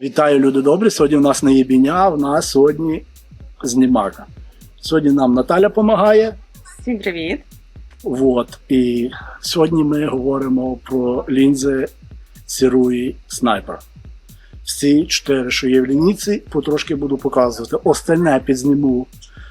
Вітаю, люди добрі. Сьогодні в нас не єбіня, в нас сьогодні знімака. Сьогодні нам Наталя допомагає. Всім привіт! Вот. І сьогодні ми говоримо про лінзи Сіруї Снайпер. Всі чотири, що є в лінійці, потрошки буду показувати. Остальне підзніму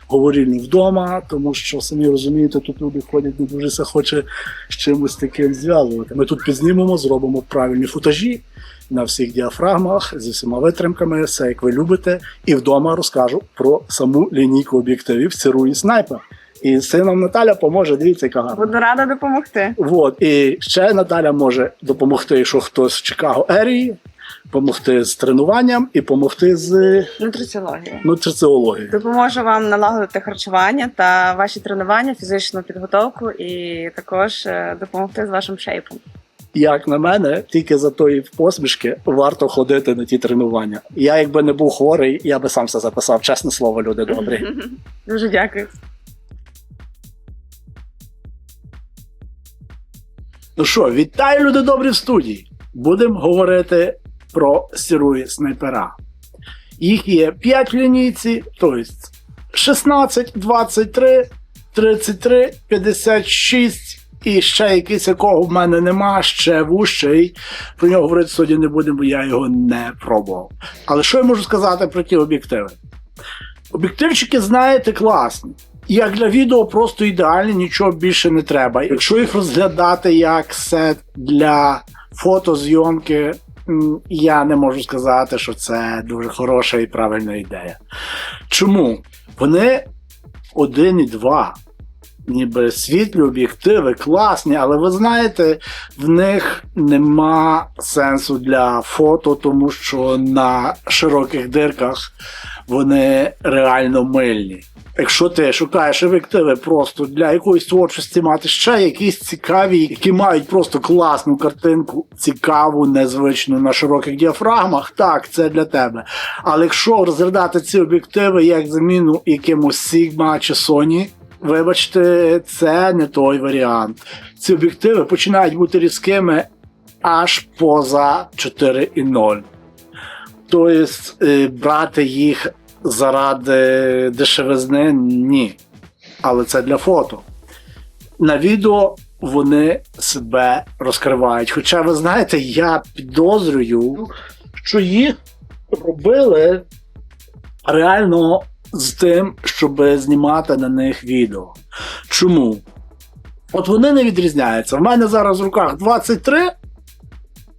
говорильню вдома, тому що самі розумієте, тут люди ходять не дуже хоче з чимось таким зв'язувати. Ми тут підзнімемо, зробимо правильні футажі на всіх діафрагмах зі всіма витримками, все як ви любите. І вдома розкажу про саму лінійку об'єктивів Сіруї Снайпер. І сином Наталя поможе, дивіться, яка гарна. Буду рада допомогти. Вот. І ще Наталя може допомогти, якщо хтось в Чикаго Ерії, допомогти з тренуванням і допомогти з Нутриціологія. нутриціологією. Допоможу вам налагодити харчування та ваші тренування, фізичну підготовку і також е, допомогти з вашим шейпом. Як на мене, тільки за тої посмішки варто ходити на ті тренування. Я, якби не був хворий, я би сам все записав. Чесне слово, люди добрі. Дуже дякую. Ну що, вітаю, люди добрі в студії. Будемо говорити про сіруї снайпера. Їх є 5 в лінійці, тобто 16, 23, 33, 56 і ще якийсь, якого в мене нема, ще вущий. Про нього говорити сьогодні не будемо, бо я його не пробував. Але що я можу сказати про ті об'єктиви? Об'єктивчики, знаєте, класні. Як для відео просто ідеальні, нічого більше не треба. Якщо їх розглядати як сет для фотозйомки, я не можу сказати, що це дуже хороша і правильна ідея. Чому? Вони один і два. Ніби світлі об'єктиви класні, але ви знаєте, в них нема сенсу для фото, тому що на широких дирках вони реально мильні. Якщо ти шукаєш об'єктиви просто для якоїсь творчості мати ще якісь цікаві, які мають просто класну картинку, цікаву, незвичну на широких діафрагмах, так, це для тебе. Але якщо розглядати ці об'єктиви як заміну якимось Sigma чи Sony, вибачте, це не той варіант. Ці об'єктиви починають бути різкими аж поза 4,0. Тобто е, брати їх заради дешевизни ні. Але це для фото. На відео вони себе розкривають. Хоча, ви знаєте, я підозрюю, що їх робили реально з тим, щоб знімати на них відео. Чому? От вони не відрізняються. В мене зараз в руках 23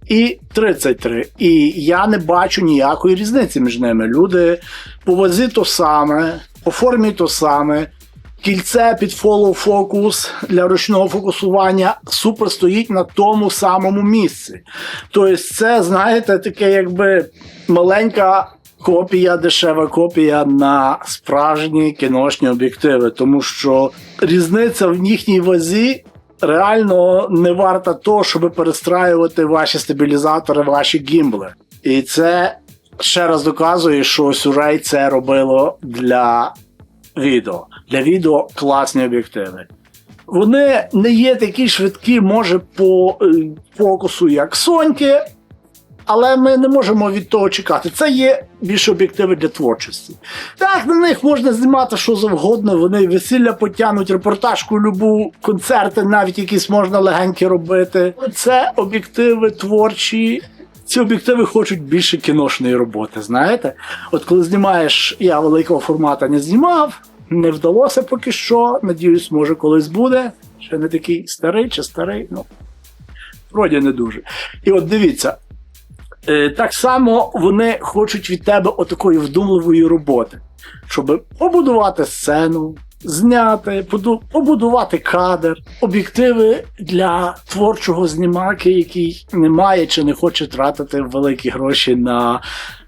і 33. І я не бачу ніякої різниці між ними. Люди по вазі то саме, по формі то саме. Кільце під follow фокус для ручного фокусування супер стоїть на тому самому місці. Тобто, це, знаєте, таке якби маленька копія, дешева копія на справжні кіношні об'єктиви, тому що різниця в їхній вазі реально не варта того, щоб перестраювати ваші стабілізатори, ваші гімбли. І це ще раз доказує, що Сюрей це робило для відео. Для відео класні об'єктиви. Вони не є такі швидкі, може, по е, фокусу, як Соньки, але ми не можемо від того чекати. Це є більше об'єктиви для творчості. Так, на них можна знімати що завгодно. Вони весілля потягнуть, репортажку, любу, концерти, навіть якісь можна легенькі робити. Це об'єктиви творчі. Ці об'єктиви хочуть більше кіношної роботи. Знаєте, от коли знімаєш, я великого формату не знімав, не вдалося поки що. Надіюсь, може колись буде. Ще не такий старий чи старий, ну вроді не дуже. І от дивіться, так само вони хочуть від тебе отакої вдумливої роботи, щоб побудувати сцену, зняти, побудувати кадр, об'єктиви для творчого знімаки, який не має чи не хоче тратити великі гроші на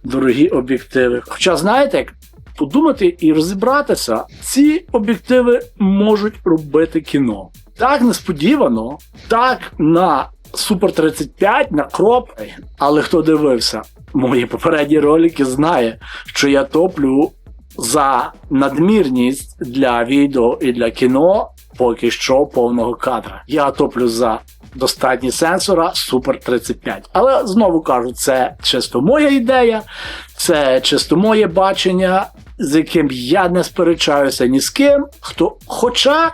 дорогі об'єктиви. Хоча, знаєте, як подумати і розібратися, ці об'єктиви можуть робити кіно. Так несподівано, так на Супер 35 на кроп. Але хто дивився мої попередні ролики, знає, що я топлю за надмірність для відео і для кіно поки що повного кадра. Я топлю за достатні сенсора Super 35. Але знову кажу, це чисто моя ідея, це чисто моє бачення, з яким я не сперечаюся ні з ким. Хто, хоча.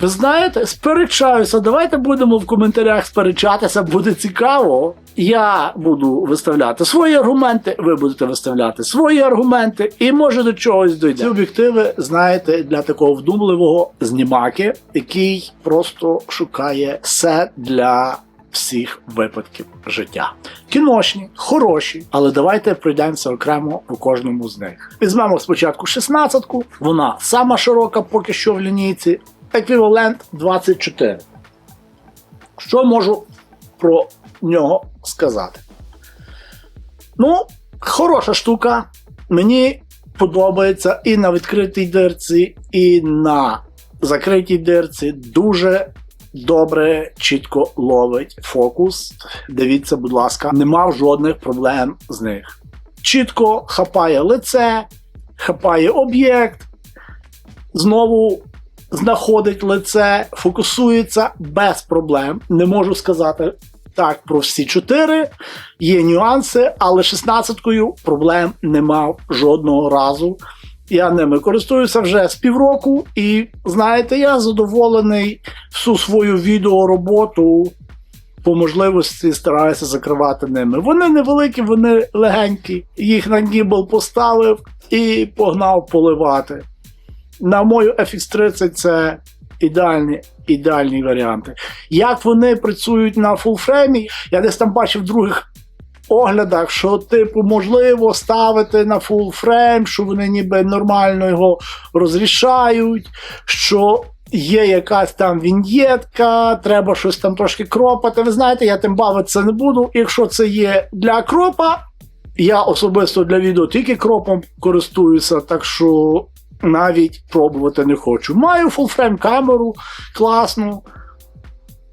Ви знаєте, сперечаюся. Давайте будемо в коментарях сперечатися, буде цікаво. Я буду виставляти свої аргументи, ви будете виставляти свої аргументи, і може до чогось дойде. Ці об'єктиви, знаєте, для такого вдумливого знімаки, який просто шукає все для всіх випадків життя. Кіношні, хороші, але давайте пройдемося окремо по кожному з них. Візьмемо спочатку 16-ку, вона сама широка поки що в лінійці, еквівалент 24. Що можу про нього сказати? Ну, хороша штука. Мені подобається і на відкритій дирці, і на закритій дирці. Дуже добре, чітко ловить фокус. Дивіться, будь ласка, не мав жодних проблем з них. Чітко хапає лице, хапає об'єкт, знову знаходить лице, фокусується без проблем. Не можу сказати так про всі чотири. Є нюанси, але 16-кою проблем не мав жодного разу. Я ними користуюся вже з півроку, і знаєте, я задоволений всю свою відеороботу. По можливості стараюся закривати ними. Вони невеликі, вони легенькі. Їх на гібл поставив і погнав поливати. На мою FX30 це ідеальні, ідеальні варіанти. Як вони працюють на фулфреймі, я десь там бачив в других оглядах, що, типу, можливо ставити на фулфрейм, що вони ніби нормально його розрішають, що є якась там віньєтка, треба щось там трошки кропати. Ви знаєте, я тим бавитися не буду. Якщо це є для кропа, я особисто для відео тільки кропом користуюся, так що навіть пробувати не хочу. Маю фулфрейм камеру класну.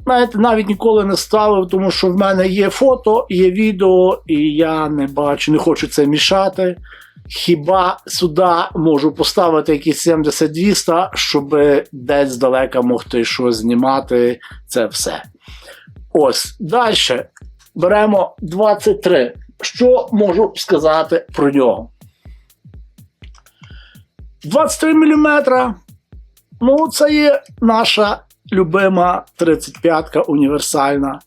Знаєте, навіть ніколи не ставив, тому що в мене є фото, є відео, і я не бачу, не хочу це мішати. Хіба сюди можу поставити якісь 70-200, щоб десь здалека могти щось знімати. Це все. Ось. Далі беремо 23. Що можу сказати про нього? 23 мм. Ну, це є наша любима 35-ка універсальна.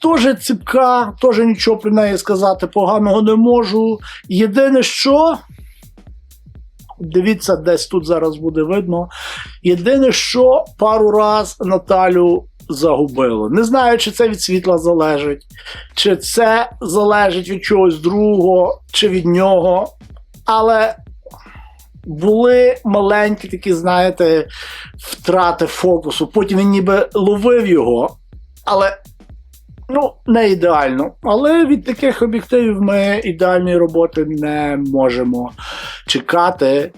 Тоже ціпка, теж нічого про неї сказати поганого не можу. Єдине, що. Дивіться, десь тут зараз буде видно. Єдине, що пару раз Наталю загубило. Не знаю, чи це від світла залежить, чи це залежить від чогось другого, чи від нього. Але були маленькі такі, знаєте, втрати фокусу. Потім він ніби ловив його, але ну, не ідеально. Але від таких об'єктивів ми ідеальної роботи не можемо чекати.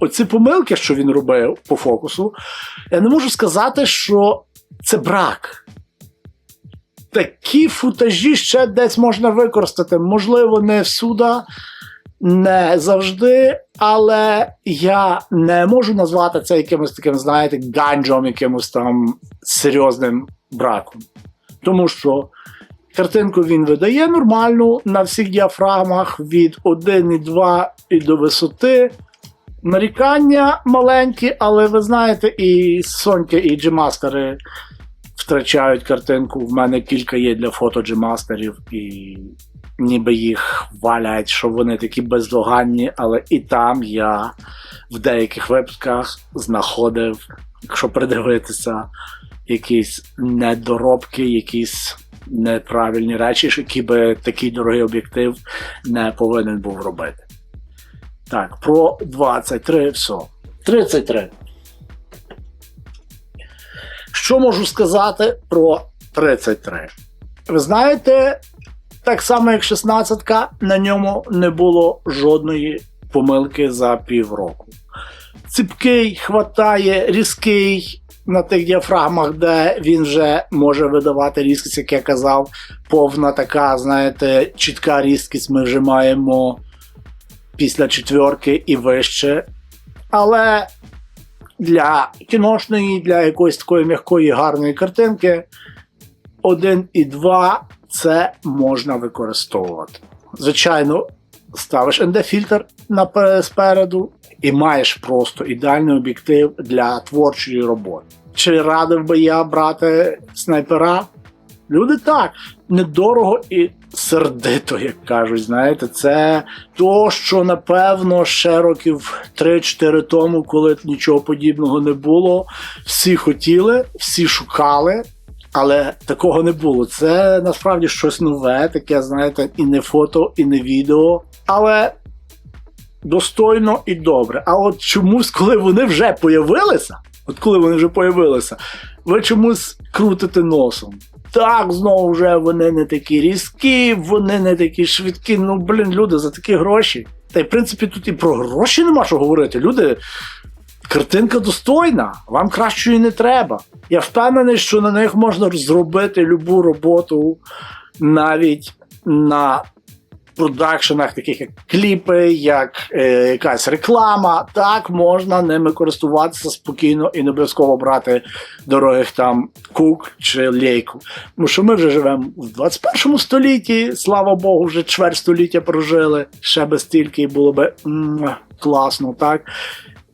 Оці помилки, що він робив по фокусу, я не можу сказати, що це брак. Такі футажі ще десь можна використати. Можливо, не всюди, не завжди, але я не можу назвати це якимось таким, знаєте, ганджом, якимось там серйозним браком. Тому що картинку він видає нормальну на всіх діафрагмах від 1,2 і до висоти. Нарікання маленькі, але ви знаєте, і Сонька, і G-мастери втрачають картинку. В мене кілька є для фото G-мастерів, і ніби їх валять, що вони такі бездоганні, але і там я в деяких випадках знаходив, якщо придивитися, якісь недоробки, якісь неправильні речі, які би такий дорогий об'єктив не повинен був робити. Так, про 23 все. 33. Що можу сказати про 33? Ви знаєте, так само як 16-ка, на ньому не було жодної помилки за півроку. Ціпкий, хватає, різкий на тих діафрагмах, де він вже може видавати різкість, як я казав, повна така, знаєте, чітка різкість ми вже маємо після четверки і вище. Але для кіношної, для якоїсь такої м'якої гарної картинки 1 і 2 це можна використовувати. Звичайно, ставиш ND-фільтр спереду і маєш просто ідеальний об'єктив для творчої роботи. Чи радив би я брати снайпера? Люди так, недорого і сердито, як кажуть. Знаєте, це то, що напевно ще років 3-4 тому, коли нічого подібного не було, всі хотіли, всі шукали. Але такого не було. Це насправді щось нове, таке, знаєте, і не фото, і не відео. Але достойно і добре. А от чомусь, коли вони вже появилися, от коли вони вже появилися, ви чомусь крутите носом. Так, знову вже вони не такі різкі, вони не такі швидкі. Ну, блін, люди за такі гроші. Та й в принципі тут і про гроші нема що говорити. Люди, картинка достойна, вам кращої не треба. Я впевнений, що на них можна зробити любу роботу навіть на продакшенах, таких як кліпи, як е, якась реклама. Так можна ними користуватися спокійно і не обов'язково брати дорогих там кук чи лейку. Тому що ми вже живемо в 21 столітті, слава Богу, вже чверть століття прожили. Ще би стільки було би м, класно, так.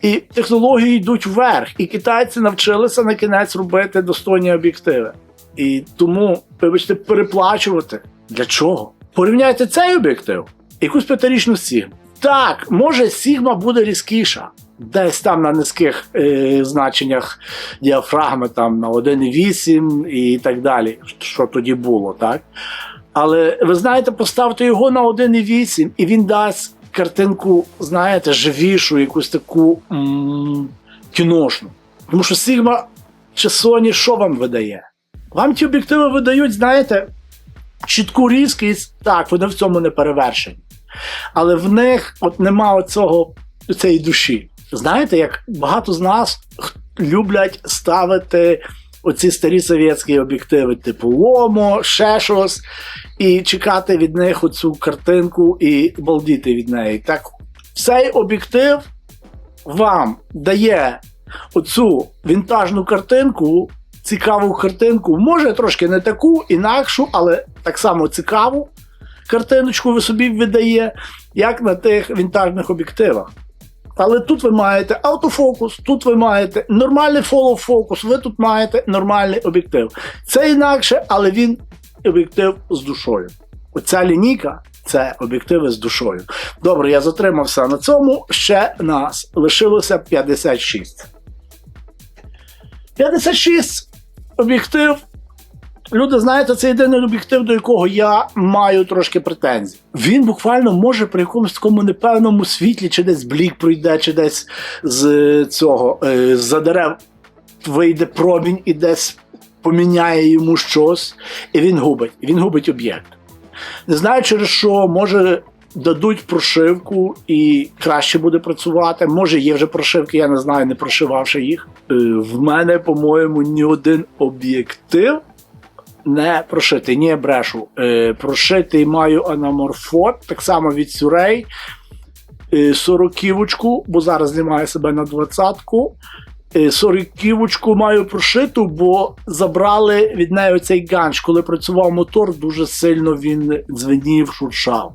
І технології йдуть вверх, і китайці навчилися на кінець робити достойні об'єктиви. І тому, вибачте, переплачувати. Для чого? Порівняйте цей об'єктив, якусь п'ятирічну Сігму. Так, може, Сігма буде різкіша. Десь там на низьких е, значеннях діафрагми, там на 1,8 і так далі, що тоді було, так? Але ви знаєте, поставте його на 1,8, і він дасть картинку, знаєте, живішу, якусь таку м- кіношну. Тому що Sigma чи Sony що вам видає? Вам ті об'єктиви видають, знаєте, чітку різкість, так, вони в цьому не перевершені. Але в них от нема оцього, цієї душі. Знаєте, як багато з нас люблять ставити оці старі совєтські об'єктиви, типу Ломо, ще щось, і чекати від них оцю картинку і балдіти від неї. Так, цей об'єктив вам дає оцю вінтажну картинку, цікаву картинку, може трошки не таку, інакшу, але так само цікаву картиночку ви собі видає, як на тих вінтажних об'єктивах. Але тут ви маєте автофокус, тут ви маєте нормальний фоллоу-фокус, ви тут маєте нормальний об'єктив. Це інакше, але він об'єктив з душою. Оця лінійка це об'єктиви з душою. Добре, я затримався на цьому. Ще нас лишилося 56. 56 об'єктив. Люди, знаєте, це єдиний об'єктив, до якого я маю трошки претензій. Він буквально може при якомусь такому непевному світлі, чи десь блік пройде, чи десь з цього е, за дерев вийде промінь і десь поміняє йому щось, і він губить. Він губить об'єкт. Не знаю, через що може дадуть прошивку і краще буде працювати. Може, є вже прошивки, я не знаю, не прошивавши їх. Е, В мене, по-моєму, ні один об'єктив не прошитий. Ні, брешу. Е, Прошитий маю анаморфот, так само від Сюрей. Е, Сороківочку, бо зараз знімаю себе на двадцятку. Е, Сороківочку маю прошиту, бо забрали від неї цей ганч. Коли працював мотор, дуже сильно він дзвенів, шуршав.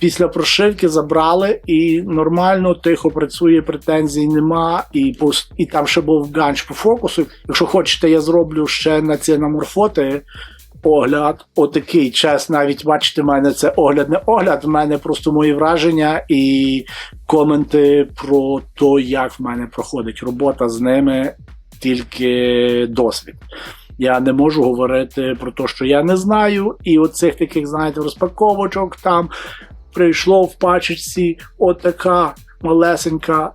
Після прошивки забрали і нормально, тихо працює, претензій нема. І, і там ще був ганч по фокусу. Якщо хочете, я зроблю ще на ці наморфоти огляд. Отакий час. Навіть бачите, в мене це огляд, не огляд, в мене просто мої враження і коменти про те, як в мене проходить робота з ними, тільки досвід. Я не можу говорити про те, що я не знаю, і оцих таких, знаєте, розпаковочок там прийшло в пачечці отака малесенька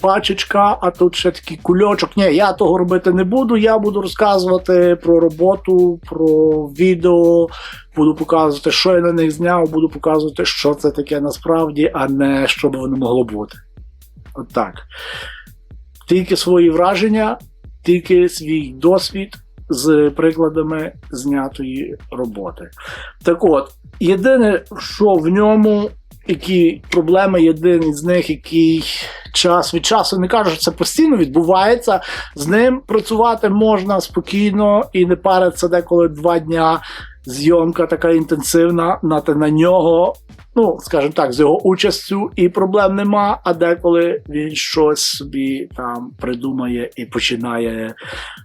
пачечка, а тут ще такий кульочок. Ні, я того робити не буду. Я буду розказувати про роботу, про відео, буду показувати, що я на них зняв, буду показувати, що це таке насправді, а не що би воно могло бути. От так. Тільки свої враження, тільки свій досвід з прикладами знятої роботи. Так от, єдине, що в ньому, які проблеми, єдиний з них, який час від часу. Не кажу, що це постійно відбувається. З ним працювати можна спокійно і не париться деколи два дня. Зйомка така інтенсивна, на, на нього, ну, скажімо так, з його участю і проблем нема, а деколи він щось собі там придумає і починає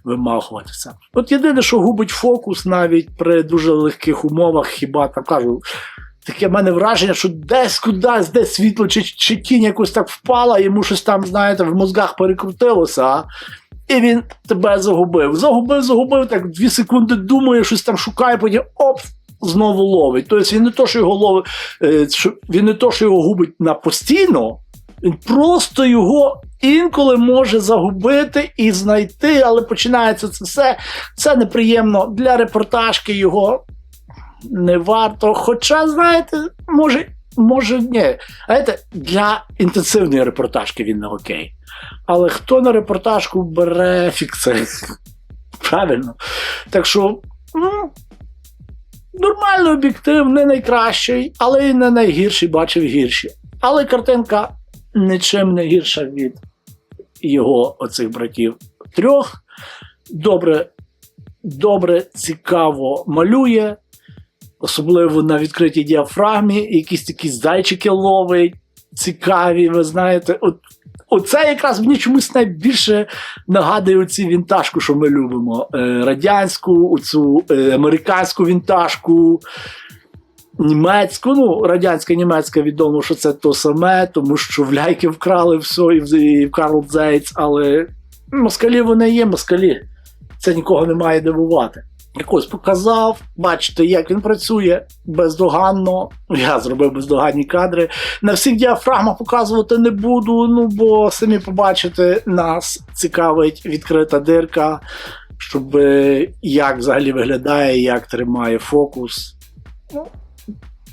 вимахуватися. От єдине, що губить фокус навіть при дуже легких умовах, хіба так кажу. Таке в мене враження, що десь кудись, десь світло чи, чи тінь якось так впала, йому щось там, знаєте, в мозгах перекрутилося, а? і він тебе загубив. Загубив, загубив, так дві секунди думає, щось там шукає, потім оп, знову ловить. Тобто він не то, що його ловить, е, він не то, що його губить на постійно, він просто його інколи може загубити і знайти, але починається це все. Це неприємно для репортажки його не варто. Хоча, знаєте, може, може ні. Знаєте, для інтенсивної репортажки він не окей. Але хто на репортажку бере фікси? Правильно. Так що, ну, нормальний об'єктив, не найкращий, але і не найгірший, бачив гірші. Але картинка нічим не гірша від його оцих братів трьох. Добре, добре, цікаво малює, особливо на відкритій діафрагмі, якісь такі зайчики ловить, цікаві, ви знаєте. От, оце якраз мені чомусь найбільше нагадує оці вінтажку, що ми любимо. Е, радянську, оцю е, американську вінтажку. Німецьку, ну, радянська німецька відомо, що це то саме, тому що в ляйки вкрали все і в, Карл Дзейц, але москалі вони є москалі. Це нікого не має дивувати. Якось показав, бачите, як він працює бездоганно. Я зробив бездоганні кадри. На всіх діафрагмах показувати не буду, ну бо самі побачите, нас цікавить відкрита дирка, щоб е, як взагалі виглядає, як тримає фокус. Ну,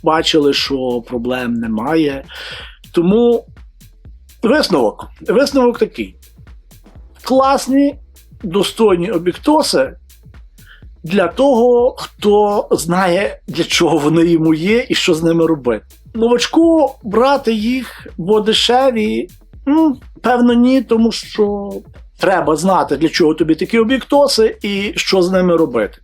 бачили, що проблем немає. Тому висновок. Висновок такий: класні, достойні об'єктоси для того, хто знає, для чого вони йому є і що з ними робити. Новачку брати їх, бо дешеві, ну, певно, ні, тому що треба знати, для чого тобі такі об'єктоси і що з ними робити.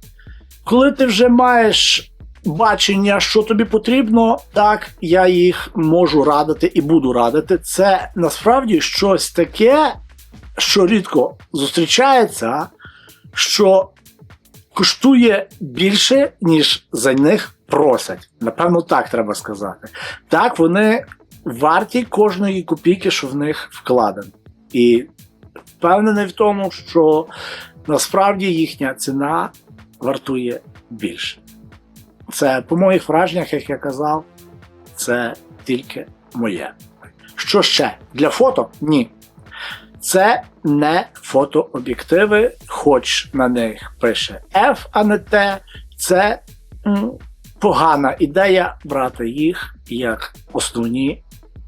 Коли ти вже маєш бачення, що тобі потрібно, так я їх можу радити і буду радити. Це насправді щось таке, що рідко зустрічається, що коштує більше, ніж за них просять. Напевно, так треба сказати. Так, вони варті кожної копійки, що в них вкладено. І впевнений в тому, що насправді їхня ціна вартує більше. Це по моїх враженнях, як я казав, це тільки моє. Що ще? Для фото? Ні. Це не фотооб'єктиви, хоч на них пише F, а не T. Це погана ідея брати їх як основні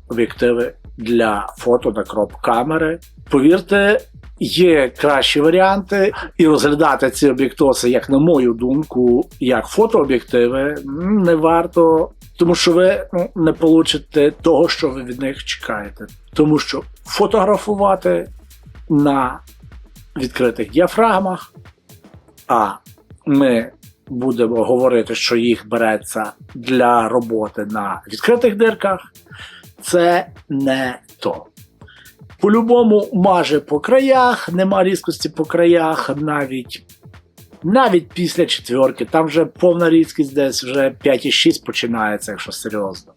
об'єктиви для фото на кроп камери. Повірте, є кращі варіанти, і розглядати ці об'єктоси, як на мою думку, як фотооб'єктиви, не варто, тому що ви ну, не получите того, що ви від них чекаєте. Тому що фотографувати на відкритих діафрагмах, а ми будемо говорити, що їх береться для роботи на відкритих дирках, це не то. По-любому маже по краях, нема різкості по краях, навіть навіть після четверки, там вже повна різкість десь вже 5,6 починається, якщо серйозно.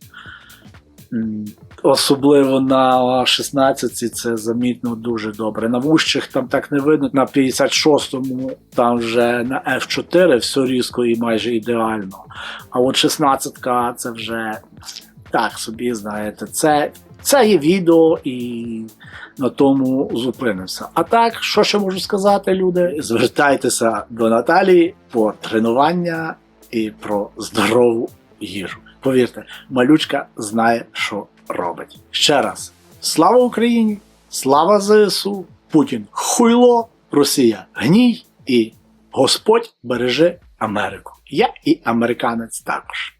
Особливо на 16 це замітно дуже добре. На вущих там так не видно. На 56-му там вже на F4 все різко і майже ідеально. А от 16-ка це вже так собі, знаєте, це, це є відео і на тому зупинимося. А так, що ще можу сказати, люди? Звертайтеся до Наталії по тренування і про здорову їжу. Повірте, малючка знає, що робить. Ще раз: слава Україні! Слава ЗСУ! Путін хуйло, Росія гній і Господь бережи Америку. Я і американець також.